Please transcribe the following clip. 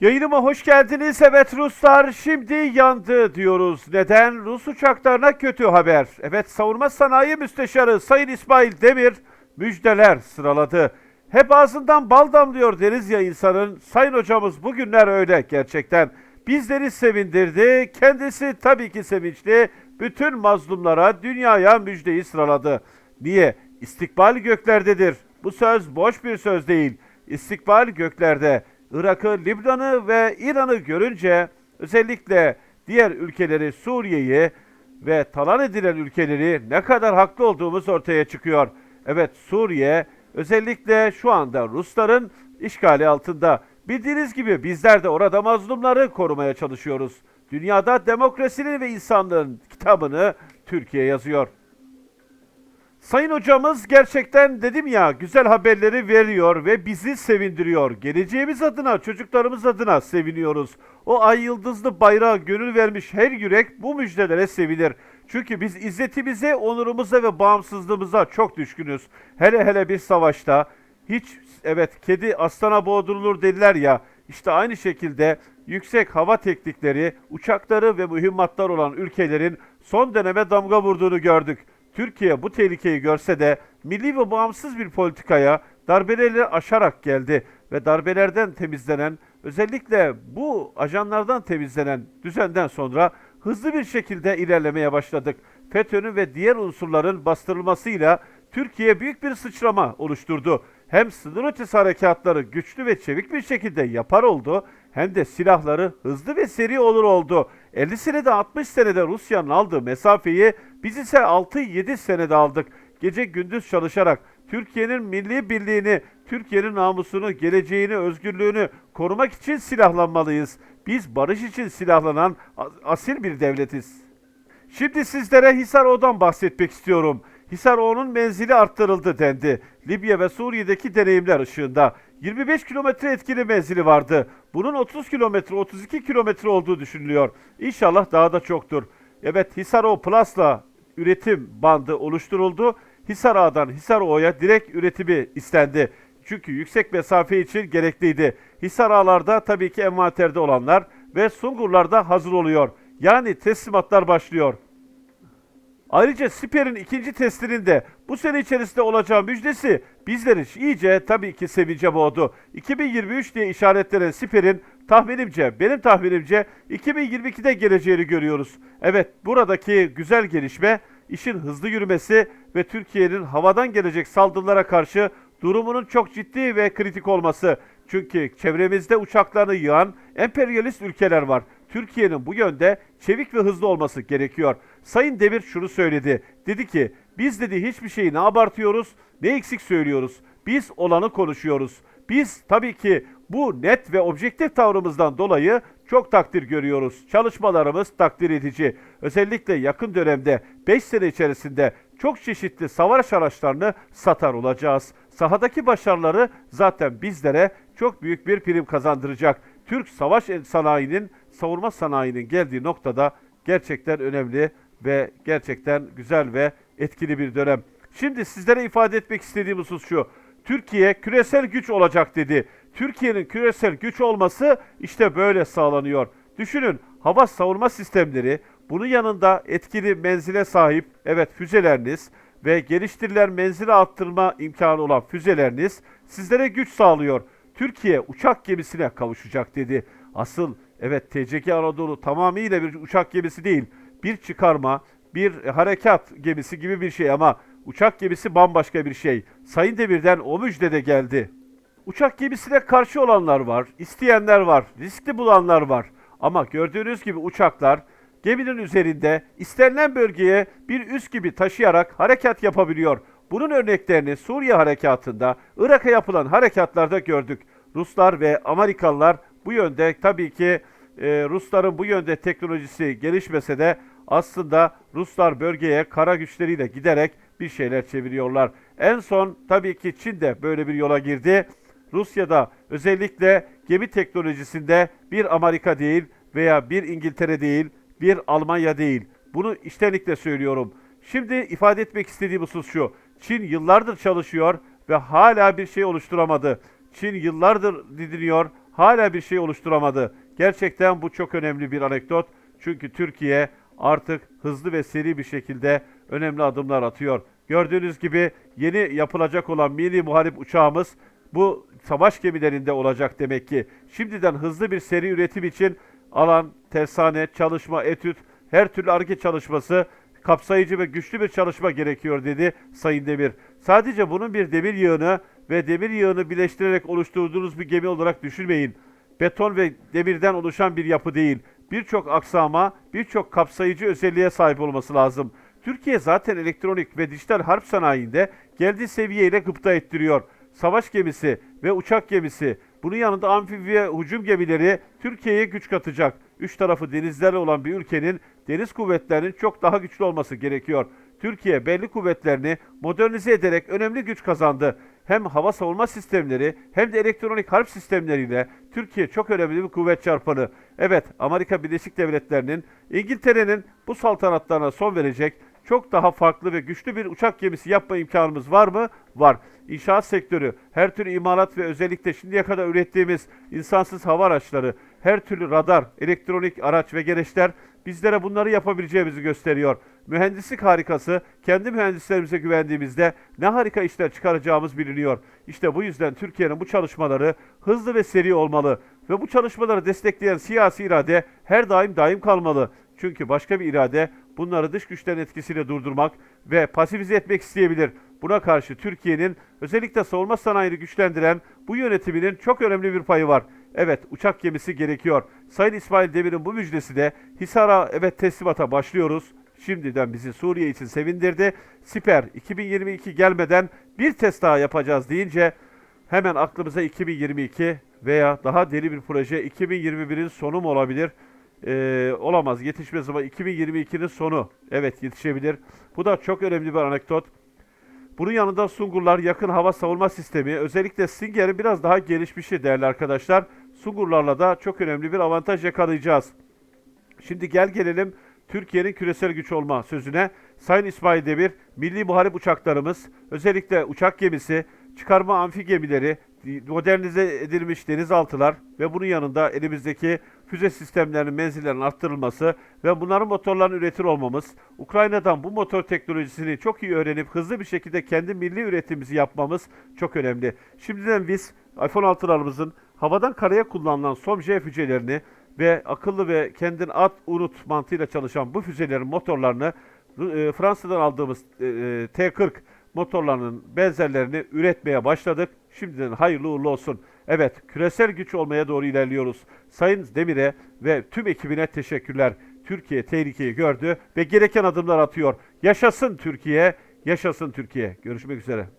Yayınıma hoş geldiniz. Evet Ruslar şimdi yandı diyoruz. Neden? Rus uçaklarına kötü haber. Evet Savunma Sanayi Müsteşarı Sayın İsmail Demir müjdeler sıraladı. Hep ağzından bal damlıyor deriz ya insanın. Sayın hocamız bugünler öyle gerçekten. Bizleri sevindirdi. Kendisi tabii ki sevinçli. Bütün mazlumlara, dünyaya müjdeyi sıraladı. Niye? İstikbal göklerdedir. Bu söz boş bir söz değil. İstikbal göklerde. Irak'ı, Lübnan'ı ve İran'ı görünce özellikle diğer ülkeleri Suriye'yi ve talan edilen ülkeleri ne kadar haklı olduğumuz ortaya çıkıyor. Evet Suriye özellikle şu anda Rusların işgali altında. Bildiğiniz gibi bizler de orada mazlumları korumaya çalışıyoruz. Dünyada demokrasinin ve insanlığın kitabını Türkiye yazıyor. Sayın hocamız gerçekten dedim ya güzel haberleri veriyor ve bizi sevindiriyor. Geleceğimiz adına, çocuklarımız adına seviniyoruz. O ay yıldızlı bayrağa gönül vermiş her yürek bu müjdelere sevinir. Çünkü biz izzetimize, onurumuza ve bağımsızlığımıza çok düşkünüz. Hele hele bir savaşta hiç evet kedi aslana boğdurulur dediler ya. İşte aynı şekilde yüksek hava teknikleri, uçakları ve mühimmatlar olan ülkelerin son döneme damga vurduğunu gördük. Türkiye bu tehlikeyi görse de milli ve bağımsız bir politikaya darbeleri aşarak geldi ve darbelerden temizlenen, özellikle bu ajanlardan temizlenen düzenden sonra hızlı bir şekilde ilerlemeye başladık. FETÖ'nün ve diğer unsurların bastırılmasıyla Türkiye büyük bir sıçrama oluşturdu. Hem sınır ötesi harekatları güçlü ve çevik bir şekilde yapar oldu, hem de silahları hızlı ve seri olur oldu. 50 senede 60 senede Rusya'nın aldığı mesafeyi biz ise 6-7 senede aldık. Gece gündüz çalışarak Türkiye'nin milli birliğini, Türkiye'nin namusunu, geleceğini, özgürlüğünü korumak için silahlanmalıyız. Biz barış için silahlanan asil bir devletiz. Şimdi sizlere Hisar O'dan bahsetmek istiyorum. Hisar O'nun menzili arttırıldı dendi. Libya ve Suriye'deki deneyimler ışığında. 25 kilometre etkili menzili vardı. Bunun 30 kilometre, 32 kilometre olduğu düşünülüyor. İnşallah daha da çoktur. Evet Hisar O Plus'la üretim bandı oluşturuldu. Hisar A'dan Hisar O'ya direkt üretimi istendi. Çünkü yüksek mesafe için gerekliydi. Hisar A'larda tabii ki envanterde olanlar ve Sungurlar'da hazır oluyor. Yani teslimatlar başlıyor. Ayrıca Siper'in ikinci testinin de bu sene içerisinde olacağı müjdesi bizleri iyice tabii ki sevince boğdu. 2023 diye işaretlenen Siper'in tahminimce, benim tahminimce 2022'de geleceğini görüyoruz. Evet buradaki güzel gelişme işin hızlı yürümesi ve Türkiye'nin havadan gelecek saldırılara karşı durumunun çok ciddi ve kritik olması. Çünkü çevremizde uçaklarını yığan emperyalist ülkeler var. Türkiye'nin bu yönde çevik ve hızlı olması gerekiyor. Sayın Demir şunu söyledi. Dedi ki biz dedi hiçbir şeyi ne abartıyoruz ne eksik söylüyoruz. Biz olanı konuşuyoruz. Biz tabii ki bu net ve objektif tavrımızdan dolayı çok takdir görüyoruz. Çalışmalarımız takdir edici. Özellikle yakın dönemde 5 sene içerisinde çok çeşitli savaş araçlarını satar olacağız. Sahadaki başarıları zaten bizlere çok büyük bir prim kazandıracak. Türk savaş sanayinin, savunma sanayinin geldiği noktada gerçekten önemli ve gerçekten güzel ve etkili bir dönem. Şimdi sizlere ifade etmek istediğim husus şu. Türkiye küresel güç olacak dedi. Türkiye'nin küresel güç olması işte böyle sağlanıyor. Düşünün hava savunma sistemleri, bunun yanında etkili menzile sahip evet füzeleriniz ve geliştirilen menzili arttırma imkanı olan füzeleriniz sizlere güç sağlıyor. Türkiye uçak gemisine kavuşacak dedi. Asıl evet TCG Anadolu tamamıyla bir uçak gemisi değil. Bir çıkarma, bir harekat gemisi gibi bir şey ama uçak gemisi bambaşka bir şey. Sayın Demir'den o müjde de geldi. Uçak gemisine karşı olanlar var, isteyenler var, riskli bulanlar var. Ama gördüğünüz gibi uçaklar geminin üzerinde istenilen bölgeye bir üs gibi taşıyarak harekat yapabiliyor. Bunun örneklerini Suriye harekatında, Irak'a yapılan harekatlarda gördük. Ruslar ve Amerikalılar bu yönde tabii ki e, Rusların bu yönde teknolojisi gelişmese de aslında Ruslar bölgeye kara güçleriyle giderek bir şeyler çeviriyorlar. En son tabii ki Çin de böyle bir yola girdi. Rusya'da özellikle gemi teknolojisinde bir Amerika değil veya bir İngiltere değil, bir Almanya değil. Bunu içtenlikle söylüyorum. Şimdi ifade etmek istediğim husus şu. Çin yıllardır çalışıyor ve hala bir şey oluşturamadı. Çin yıllardır didiniyor, hala bir şey oluşturamadı. Gerçekten bu çok önemli bir anekdot. Çünkü Türkiye artık hızlı ve seri bir şekilde önemli adımlar atıyor. Gördüğünüz gibi yeni yapılacak olan milli muharip uçağımız bu savaş gemilerinde olacak demek ki. Şimdiden hızlı bir seri üretim için alan, tersane, çalışma, etüt, her türlü arge çalışması kapsayıcı ve güçlü bir çalışma gerekiyor dedi Sayın Demir. Sadece bunun bir demir yığını ve demir yığını birleştirerek oluşturduğunuz bir gemi olarak düşünmeyin. Beton ve demirden oluşan bir yapı değil. Birçok aksama, birçok kapsayıcı özelliğe sahip olması lazım. Türkiye zaten elektronik ve dijital harp sanayinde geldiği seviyeyle gıpta ettiriyor. Savaş gemisi ve uçak gemisi, bunun yanında amfibi ve hücum gemileri Türkiye'ye güç katacak. Üç tarafı denizlerle olan bir ülkenin deniz kuvvetlerinin çok daha güçlü olması gerekiyor. Türkiye belli kuvvetlerini modernize ederek önemli güç kazandı. Hem hava savunma sistemleri hem de elektronik harp sistemleriyle Türkiye çok önemli bir kuvvet çarpanı. Evet, Amerika Birleşik Devletleri'nin, İngiltere'nin bu saltanatlarına son verecek çok daha farklı ve güçlü bir uçak gemisi yapma imkanımız var mı? Var. İnşaat sektörü, her türlü imalat ve özellikle şimdiye kadar ürettiğimiz insansız hava araçları, her türlü radar, elektronik araç ve gereçler bizlere bunları yapabileceğimizi gösteriyor. Mühendislik harikası, kendi mühendislerimize güvendiğimizde ne harika işler çıkaracağımız biliniyor. İşte bu yüzden Türkiye'nin bu çalışmaları hızlı ve seri olmalı ve bu çalışmaları destekleyen siyasi irade her daim daim kalmalı. Çünkü başka bir irade bunları dış güçlerin etkisiyle durdurmak ve pasifize etmek isteyebilir. Buna karşı Türkiye'nin özellikle savunma sanayini güçlendiren bu yönetiminin çok önemli bir payı var. Evet uçak gemisi gerekiyor. Sayın İsmail Demir'in bu müjdesi de Hisar'a evet teslimata başlıyoruz. Şimdiden bizi Suriye için sevindirdi. Siper 2022 gelmeden bir test daha yapacağız deyince hemen aklımıza 2022 veya daha deli bir proje 2021'in sonu mu olabilir? Ee, olamaz yetişmez ama 2022'nin sonu evet yetişebilir. Bu da çok önemli bir anekdot. Bunun yanında Sungurlar yakın hava savunma sistemi özellikle Stinger'in biraz daha gelişmişi değerli arkadaşlar. Sungurlarla da çok önemli bir avantaj yakalayacağız. Şimdi gel gelelim Türkiye'nin küresel güç olma sözüne. Sayın İsmail Demir, milli muharip uçaklarımız, özellikle uçak gemisi, çıkarma amfi gemileri, modernize edilmiş denizaltılar ve bunun yanında elimizdeki füze sistemlerinin menzillerinin arttırılması ve bunların motorlarını üretir olmamız, Ukrayna'dan bu motor teknolojisini çok iyi öğrenip hızlı bir şekilde kendi milli üretimimizi yapmamız çok önemli. Şimdiden biz iPhone 6'larımızın havadan karaya kullanılan SOM-J füzelerini ve akıllı ve kendin at unut mantığıyla çalışan bu füzelerin motorlarını e, Fransa'dan aldığımız e, e, T40 motorlarının benzerlerini üretmeye başladık. Şimdiden hayırlı uğurlu olsun. Evet, küresel güç olmaya doğru ilerliyoruz. Sayın Demir'e ve tüm ekibine teşekkürler. Türkiye tehlikeyi gördü ve gereken adımlar atıyor. Yaşasın Türkiye, yaşasın Türkiye. Görüşmek üzere.